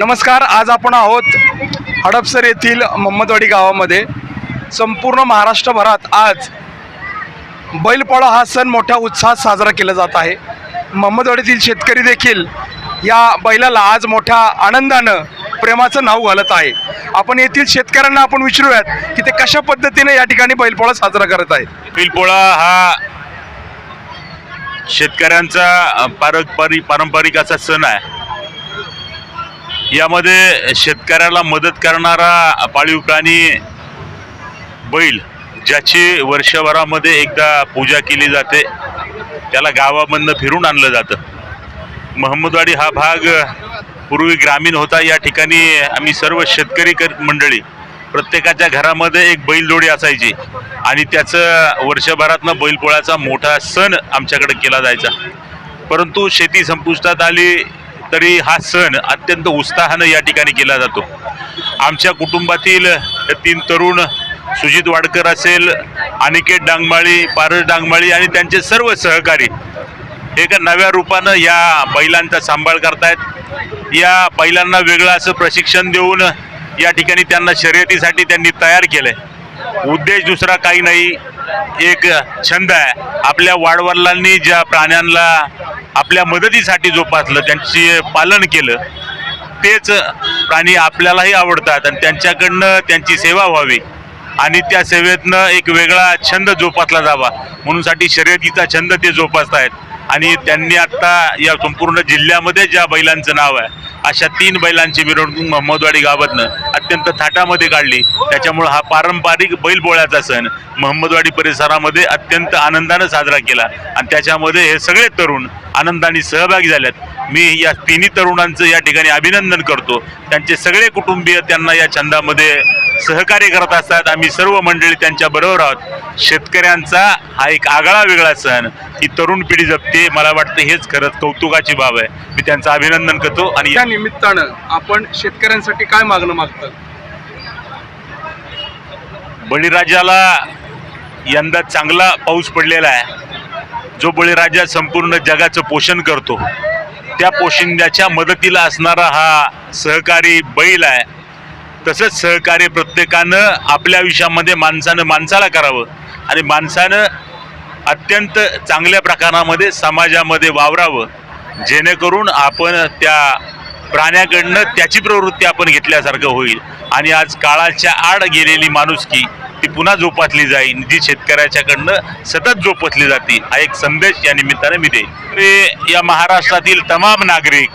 नमस्कार आज आपण आहोत हडपसर येथील मोहम्मदवाडी गावामध्ये. संपूर्ण महाराष्ट्रभरात आज बैलपोळा हा सण मोठ्या उत्साहात साजरा केला जात आहे. मोहम्मदवाडीतील शेतकरी देखील या बैलाला आज मोठ्या आनंदानं प्रेमाचं नाव घालत आहे. आपण येथील शेतकऱ्यांना आपण विचारूयात की ते कशा पद्धतीने या ठिकाणी बैलपोळा साजरा करत आहेत? बैलपोळा हा शेतकऱ्यांचा पारंपरिक पारंपरिक असा सण आहे. यामध्ये शेतकऱ्याला मदत करणारा पाळीव प्राणी बैल ज्याची वर्षभरामध्ये एकदा पूजा केली जाते त्याला गावामधनं फिरून आणलं जातं. महम्मदवाडी हा भाग पूर्वी ग्रामीण होता. या ठिकाणी आम्ही सर्व शेतकरी कर- मंडळी प्रत्येकाच्या घरामध्ये एक बैलजोडी असायची आणि त्याचं वर्षभरातनं बैलपोळ्याचा मोठा सण आमच्याकडे केला जायचा. परंतु शेती संपुष्टात आली. तरी हा सण अत्यंत उत्साहानं या ठिकाणी केला जातो. आमच्या कुटुंबातील तीन तरुण सुजित वाडकर असेल अनिकेत डांगमाळी पारस डांगमाळी आणि त्यांचे सर्व सहकारी एका नव्या रूपानं या बैलांचा सांभाळ करतायत. या बैलांना वेगळं असं प्रशिक्षण देऊन या ठिकाणी त्यांना शर्यतीसाठी त्यांनी तयार केलंय. उद्देश दुसरा काही नाही. एक छंद आहे. आपल्या वाडवडिलांनी ज्या प्राण्यांना आपल्या मदतीसाठी जोपासलं त्यांचे पालन केलं तेच प्राणी आपल्यालाही आवडतात आणि त्यांच्याकडनं त्यांची सेवा व्हावी आणि त्या सेवेतनं एक वेगळा छंद जोपासला जावा. म्हणूनसाठी शर्यतीचा छंद ते जोपासत आहेत आणि त्यांनी आत्ता या संपूर्ण जिल्ह्यामध्ये ज्या बैलांचं नाव आहे अशा तीन बैलांची मिरवणूक महम्मदवाडी गावातनं अत्यंत थाटामध्ये काढली. त्याच्यामुळं हा पारंपरिक बैलपोळ्याचा सण महम्मदवाडी परिसरामध्ये अत्यंत आनंदानं साजरा केला. आणि त्याच्यामध्ये हे सगळे तरुण आनंदाने सहभागी झाल्यात मी या तिन्ही तरुणांचं या ठिकाणी अभिनंदन करतो. त्यांचे सगळे कुटुंबीय त्यांना या छंदामध्ये सहकार्य करत असतात. आम्ही सर्व मंडळी त्यांच्या बरोबर आहोत. शेतकऱ्यांचा हा एक आगळा वेगळा सण. ही तरुण पिढी जपते. मला वाटतं हेच खरंच कौतुकाची बाब आहे. मी त्यांचं अभिनंदन करतो आणि त्या निमित्तानं आपण शेतकऱ्यांसाठी काय मागणं मागतं बळीराजाला यंदा चांगला पाऊस पडलेला आहे. जो बळीराजा संपूर्ण जगाचं पोषण करतो त्या पोशिंद्याच्या मदतीला असणारा हा सहकारी बैल आहे. तसंच सहकार्य प्रत्येकानं आपल्या आयुष्यामध्ये माणसानं माणसाला करावं. आणि माणसानं अत्यंत चांगल्या प्रकारामध्ये समाजामध्ये वावरावं. जेणेकरून आपण त्या प्राण्याकडनं त्याची प्रवृत्ती आपण घेतल्यासारखं होईल. आणि आज काळाच्या आड गेलेली माणुसकी ती पुन्हा जोपासली जाईल. जी शेतकऱ्याच्याकडनं सतत जोपासली जाते हा एक संदेश या निमित्ताने मी देईन. ते या महाराष्ट्रातील तमाम नागरिक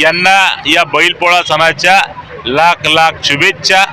यांना या बैलपोळा सणाच्या लाख लाख शुभेच्छा.